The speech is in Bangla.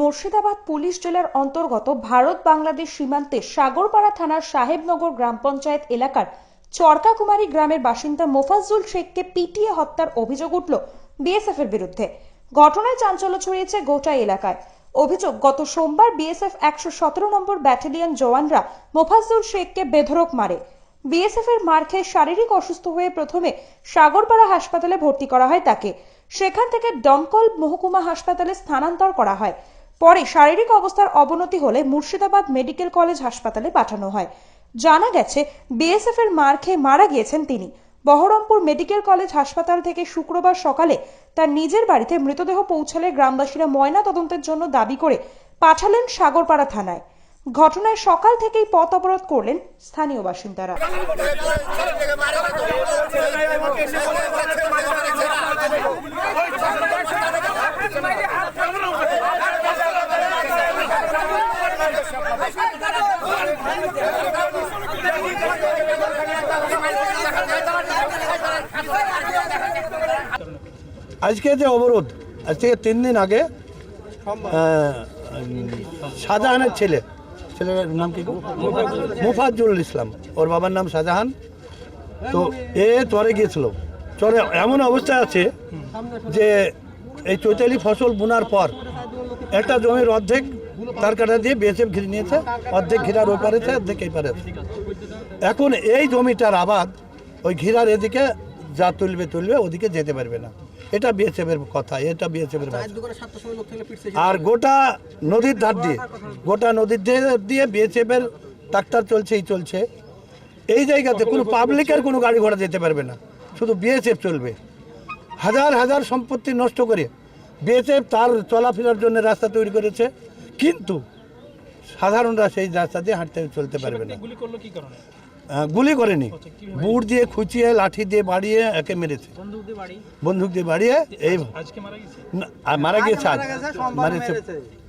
মুর্শিদাবাদ পুলিশ জেলার অন্তর্গত ভারত বাংলাদেশ সীমান্তে সাগরপাড়া থানার সাহেবনগর গ্রাম পঞ্চায়েত এলাকার চরকাকুমারী গ্রামের বাসিন্দা মোফাজ্জুল শেখকে পিটিয়ে হত্যার অভিযোগ উঠল বিএসএফ এর বিরুদ্ধে। ঘটনায় চাঞ্চল্য ছড়িয়েছে গোটা এলাকায়। অভিযোগ, গত সোমবার বিএসএফ একশো সতেরো নম্বর ব্যাটালিয়ন জওয়ানরা মোফাজ্জুল শেখকে বেধরক মারে। বিএসএফ এর মার খেয়ে শারীরিক অসুস্থ হয়ে প্রথমে সাগরপাড়া হাসপাতালে ভর্তি করা হয় তাকে। সেখান থেকে দমকল মহকুমা হাসপাতালে স্থানান্তর করা হয়। পরে শারীরিক অবস্থার অবনতি হলে মুর্শিদাবাদ মেডিকেল কলেজ হাসপাতালে পাঠানো হয়। জানা গেছে, বিএসএফ এর মার খেয়ে মারা গিয়েছেন তিনি। বহরমপুর মেডিকেল কলেজ হাসপাতাল থেকে শুক্রবার সকালে তার নিজের বাড়িতে মৃতদেহ পৌঁছালে গ্রামবাসীরা ময়না তদন্তের জন্য দাবি করে পাঠালেন সাগরপাড়া থানায়। ঘটনায় সকাল থেকেই পথ অবরোধ করলেন স্থানীয় বাসিন্দারা। আজকে যে অবরোধ আজকে তিন দিন আগে শাহজাহানের ছেলে ছেলের নাম কি গো? মুফাজ্জুল ইসলাম ওর বাবার নাম শাহজাহান। তো এ চরে গিয়েছিল। চরে এমন অবস্থা আছে যে এই চৈতালি ফসল বোনার পর একটা জমির অর্ধেক তার কাটা দিয়ে বিএসএফ ঘিরে নিয়েছে অর্ধেক ঘিরার ওই পারেছে অর্ধেক এই পারে এখন এই জমিটার আবাদ ওই ঘিরার এদিকে যা তুলবে তুলবে ওদিকে যেতে পারবে না। এটা বিএসএফের কথা এটা বিএসএফের ভাষা। আর গোটা নদীর ধার দিয়ে গোটা নদীর দিয়ে বিএসএফের ট্রাক্টর চলছে এই চলছে। এই জায়গাতে কোনো পাবলিকের কোনো গাড়ি ঘোড়া যেতে পারবে না। শুধু বিএসএফ চলবে। হাজার হাজার সম্পত্তি নষ্ট করে বিএসএফ তার চলাফেরার জন্য রাস্তা তৈরি করেছে। কিন্তু সাধারণরা সেই রাস্তা দিয়ে হাঁটতে চলতে পারবে না। গুলি আহ, গুলি করেনি। বুট দিয়ে খুঁচিয়ে লাঠি দিয়ে বাড়িয়ে একে মেরেছে। বন্দুক দিয়ে বাড়ি বন্দুক দিয়ে বাড়িয়ে এই মারা গিয়েছে আজ। মারেছে।